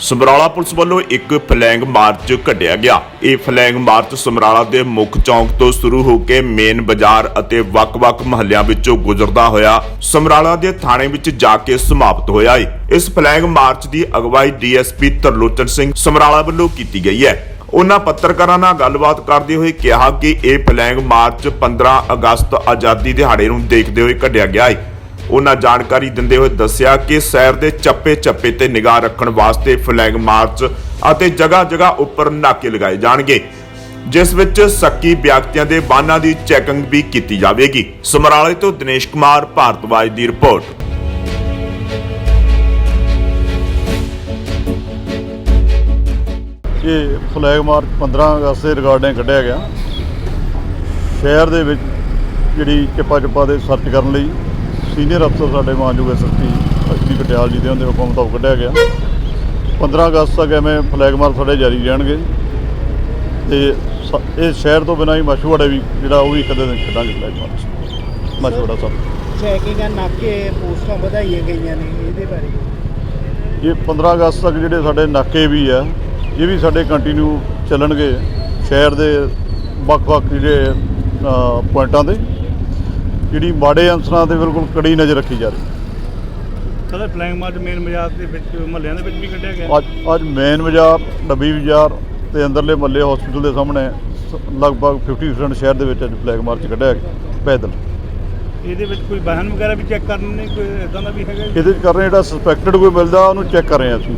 Samrala police ਵੱਲੋਂ ਇੱਕ flag March ਕੱਢਿਆ ਗਿਆ। ਇਹ ਫਲੈਂਗ ਮਾਰਚ ਸਮਰਾਲਾ ਦੇ ਮੁੱਖ ਚੌਂਕ ਤੋਂ ਸ਼ੁਰੂ ਹੋ ਕੇ ਮੇਨ ਬਾਜ਼ਾਰ ਅਤੇ ਵੱਖ-ਵੱਖ ਮਹੱਲਿਆਂ ਵਿੱਚੋਂ ਗੁਜ਼ਰਦਾ ਹੋਇਆ ਸਮਰਾਲਾ ਦੇ ਥਾਣੇ ਵਿੱਚ ਜਾ ਕੇ ਸਮਾਪਤ ਹੋਇਆ ਹੈ ਇਸ ਫਲੈਂਗ ਮਾਰਚ ਦੀ ਅਗਵਾਈ ਡੀਐਸਪੀ ਤਰਲੋਚਨ ਸਿੰਘ ਸਮਰਾਲਾ ਵੱਲੋਂ ਕੀਤੀ ਗਈ ਹੈ। ਉਹਨਾਂ ਪੱਤਰਕਾਰਾਂ ਨਾਲ ਗੱਲਬਾਤ ਕਰਦੇ ਹੋਏ ਕਿਹਾ ਕਿ ਇਹ ਫਲੈਂਗ ਮਾਰਚ 15 ਅਗਸਤ ਆਜ਼ਾਦੀ ਦਿਹਾੜੇ ਨੂੰ ਦੇਖਦੇ ਹੋਏ ਕੱਢਿਆ ਗਿਆ ਹੈ ਉਹਨਾਂ ਜਾਣਕਾਰੀ ਦਿੰਦੇ ਹੋਏ ਦੱਸਿਆ ਕਿ ਸ਼ਹਿਰ ਦੇ ਚੱਪੇ-ਚੱਪੇ ਤੇ ਨਿਗਾਹ ਰੱਖਣ ਵਾਸਤੇ ਫਲੈਗ ਮਾਰਚ ਅਤੇ ਜਗ੍ਹਾ-ਜਗ੍ਹਾ ਉੱਪਰ ਨਾਕੇ ਲਗਾਏ ਜਾਣਗੇ, ਜਿਸ ਵਿੱਚ ਸੱਕੀ ਵਿਅਕਤੀਆਂ ਦੇ ਵਾਹਨਾਂ ਦੀ ਚੈਕਿੰਗ ਵੀ ਕੀਤੀ ਜਾਵੇਗੀ। ਸਮਰਾਲੇ ਤੋਂ ਦਿਨੇਸ਼ ਕੁਮਾਰ, ਭਾਰਤਵਾਜ ਦੀ ਰਿਪੋਰਟ। ਇਹ ਫਲੈਗ ਮਾਰਚ 15 ਅਗਸਤ ਦੇ ਰਿਗਾਰਡਿੰਗ ਕੱਢਿਆ ਗਿਆ। ਸ਼ਹਿਰ ਦੇ ਵਿੱਚ ਜਿਹੜੀ ਚੱਪਾ ਚੱਪਾ ਦੇ ਸਰਚ ਕਰਨ ਲਈ ਸੀਨੀਅਰ ਅਫਸਰ ਸਾਡੇ ਮਾਨਯੋਗ ਐਸਐਸਪੀ ਅਸ਼ਵਨੀ ਪਟਿਆਲ ਜੀ ਦੇ ਉਹਦੇ ਹੁਕਮ ਮੁਤਾਬਕ ਕੱਢਿਆ ਗਿਆ। 15 ਅਗਸਤ ਤੱਕ ਐਵੇਂ ਫਲੈਗ ਮਾਰਚ ਸਾਡੇ ਜਾਰੀ ਰਹਿਣਗੇ। ਤੇ ਇਹ ਸ਼ਹਿਰ ਤੋਂ ਬਿਨਾਂ ਹੀ ਮਸ਼ਹੂੜਾ ਵੀ ਜਿਹੜਾ ਉਹ ਵੀ ਕਦੇ ਦਿਨ ਕੱਢਾਂਗੇ ਫਲੈਗ ਮਾਰਚ ਮਸ਼ਹੂੜਾ ਸਾਹਿਬ। ਚੈਕਿੰਗਾਂ ਨਾਕੇ ਪੋਸਟਾਂ ਵਧਾਈਆਂ ਗਈਆਂ ਨੇ ਇਹਦੇ ਬਾਰੇ। ਇਹ 15 ਅਗਸਤ ਤੱਕ ਜਿਹੜੇ ਸਾਡੇ ਨਾਕੇ ਵੀ ਆ ਇਹ ਵੀ ਸਾਡੇ ਕੰਟੀਨਿਊ ਚੱਲਣਗੇ ਸ਼ਹਿਰ ਦੇ ਵੱਖ-ਵੱਖ ਜਿਹੜੇ ਪੁਆਇੰਟਾਂ ਤੇ। ਜਿਹੜੀ ਮਾੜੇ ਅੰਸਰਾਂ ਤੇ ਬਿਲਕੁਲ ਕੜੀ ਨਜ਼ਰ ਰੱਖੀ ਜਾ ਰਹੀ। ਸਰ ਫਲੈਂਗ ਮਾਰਚ ਮੇਨ ਬਾਜ਼ਾਰ ਦੇ ਵਿੱਚ ਮਹੱਲਿਆਂ ਦੇ ਵਿੱਚ ਵੀ ਕੱਢਿਆ ਗਿਆ? ਅੱਜ ਅੱਜ ਮੇਨ ਬਾਜ਼ਾਰ ਡੱਬੀ ਬਾਜ਼ਾਰ ਤੇ ਅੰਦਰਲੇ ਮੱਲੇ ਹਸਪੀਟਲ ਦੇ ਸਾਹਮਣੇ ਲਗਭਗ 50% ਸ਼ਹਿਰ ਦੇ ਵਿੱਚ ਅੱਜ ਫਲੈਗ ਮਾਰਚ ਕੱਢਿਆ ਗਿਆ ਪੈਦਲ। ਇਹਦੇ ਵਿੱਚ ਕੋਈ ਵਾਹਨ ਵਗੈਰਾ ਵੀ ਚੈੱਕ ਕਰਨੇ ਨੇ ਕੋਈ ਇਦਾਂ ਦਾ ਵੀ ਹੈਗਾ? ਇਹਦੇ 'ਚ ਕਰ ਰਹੇ ਜਿਹੜਾ ਸਸਪੈਕਟਡ ਕੋਈ ਮਿਲਦਾ ਉਹਨੂੰ ਚੈੱਕ ਕਰ ਰਹੇ ਹਾਂ ਅਸੀਂ।